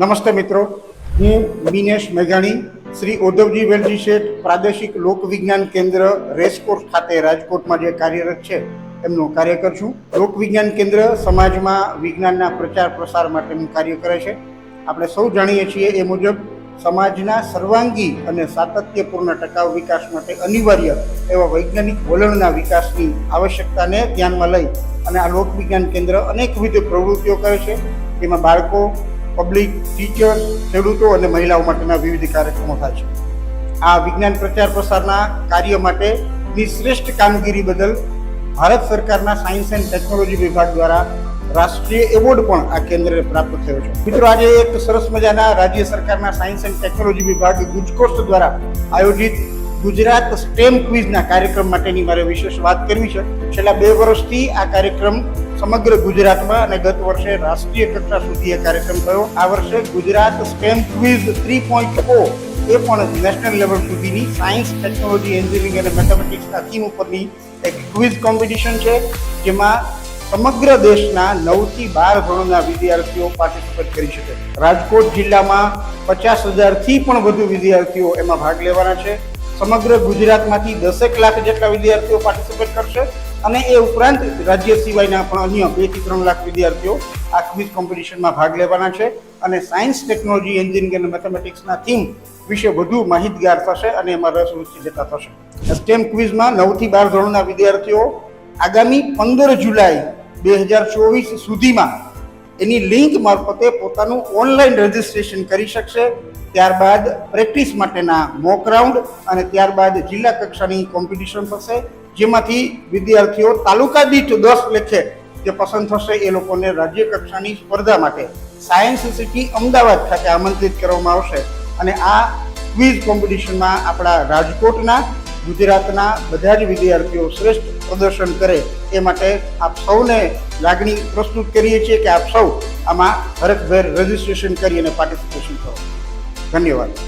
નમસ્તે મિત્રો. હું મિનેશ મેઘાણી, શ્રી ઉદ્ધવજી વેલજી શેઠ, પ્રાદેશિક લોક વિજ્ઞાન કેન્દ્ર રેસકોર્સ ખાતે રાજકોટમાં જે કાર્યરત છે, એમનો કાર્યકર છું. લોક વિજ્ઞાન કેન્દ્ર સમાજમાં વિજ્ઞાનના પ્રચાર પ્રસાર માટેનું કાર્ય કરે છે. આપણે સૌ જાણીએ છીએ એ મુજબ સમાજના સર્વાંગી અને સાતત્યપૂર્ણ ટકાઉ વિકાસ માટે અનિવાર્ય એવા વૈજ્ઞાનિક વલણના વિકાસની આવશ્યકતાને ધ્યાનમાં લઈ અને આ લોકવિજ્ઞાન કેન્દ્ર અનેકવિધ પ્રવૃત્તિઓ કરે છે. જેમાં બાળકો પબ્લિક ટીચર ખેડૂતો અને મહિલાઓ માટેના વિવિધ કાર્યક્રમો થાય છે. આ વિજ્ઞાન પ્રચાર પ્રસારના કાર્ય માટેની શ્રેષ્ઠ કામગીરી બદલ ભારત સરકારના સાયન્સ એન્ડ ટેકનોલોજી વિભાગ દ્વારા રાષ્ટ્રીય એવોર્ડ પણ આ કેન્દ્રને પ્રાપ્ત થયો છે. મિત્રો, આજે એક સરસ મજાના રાજ્ય સરકારના સાયન્સ એન્ડ ટેકનોલોજી વિભાગ ગુજકોસ્ટ દ્વારા આયોજિત ગુજરાત સ્ટેમ ક્વિઝના કાર્યક્રમ માટેની મારે વિશેષ વાત કરવી છે. છેલ્લા બે વર્ષથી આ કાર્યક્રમ સમગ્ર ગુજરાતમાં અને ગત વર્ષે રાષ્ટ્રીય કક્ષા સુધી એ કાર્યક્રમ થયો. આ વર્ષે Gujarat STEM quiz three point O એ પણ નેશનલ લેવલ સુધીની સાયન્સ ટેકનોલોજી એન્જિનિયરિંગ અને મેથેમેટિક્સના થીમ ઉપરની એક ક્વિઝ કોમ્પિટિશન છે, જેમાં સમગ્ર દેશના નવથી બાર ધોરણના વિદ્યાર્થીઓ પાર્ટિસિપેટ કરી શકે. રાજકોટ જિલ્લામાં પચાસ હજારથી પણ વધુ વિદ્યાર્થીઓ એમાં ભાગ લેવાના છે. સમગ્ર ગુજરાતમાંથી દસેક લાખ જેટલા વિદ્યાર્થીઓ પાર્ટિસિપેટ કરશે. અને એ ઉપરાંત રાજ્ય સિવાયના પણ અન્ય બેથી ત્રણ લાખ વિદ્યાર્થીઓ આ ક્વિઝ કોમ્પિટિશનમાં ભાગ લેવાના છે અને સાયન્સ ટેકનોલોજી એન્જિનિયરિંગ અને મેથેમેટિક્સના થીમ વિશે વધુ માહિતગાર થશે અને એમાં રસ રુચિ જતા થશે. સ્ટેમ ક્વિઝમાં નવથી બાર ધોરણના વિદ્યાર્થીઓ આગામી પંદર જુલાઈ બે હજાર ચોવીસ સુધીમાં એની લિંક મારફતે પોતાનું ઓનલાઈન રજીસ્ટ્રેશન કરી શકશે. ત્યારબાદ પ્રેક્ટિસ માટેના મોક રાઉન્ડ અને ત્યારબાદ જિલ્લા કક્ષાની કોમ્પિટિશન થશે, જેમાંથી વિદ્યાર્થીઓ તાલુકા દીઠ દસ લેખે જે પસંદ થશે એ લોકોને રાજ્ય કક્ષાની સ્પર્ધા માટે સાયન્સ સિટી અમદાવાદ ખાતે આમંત્રિત કરવામાં આવશે. અને આ ક્વિઝ કોમ્પિટિશનમાં આપણા રાજકોટના ગુજરાતના બધા જ વિદ્યાર્થીઓ શ્રેષ્ઠ પ્રદર્શન કરે એ માટે આપ સૌને લાગણી પ્રસ્તુત કરીએ છીએ કે આપ સૌ આમાં હરખભેર રજિસ્ટ્રેશન કરી અને પાર્ટિસિપેશન કરો ધન્યવાદ.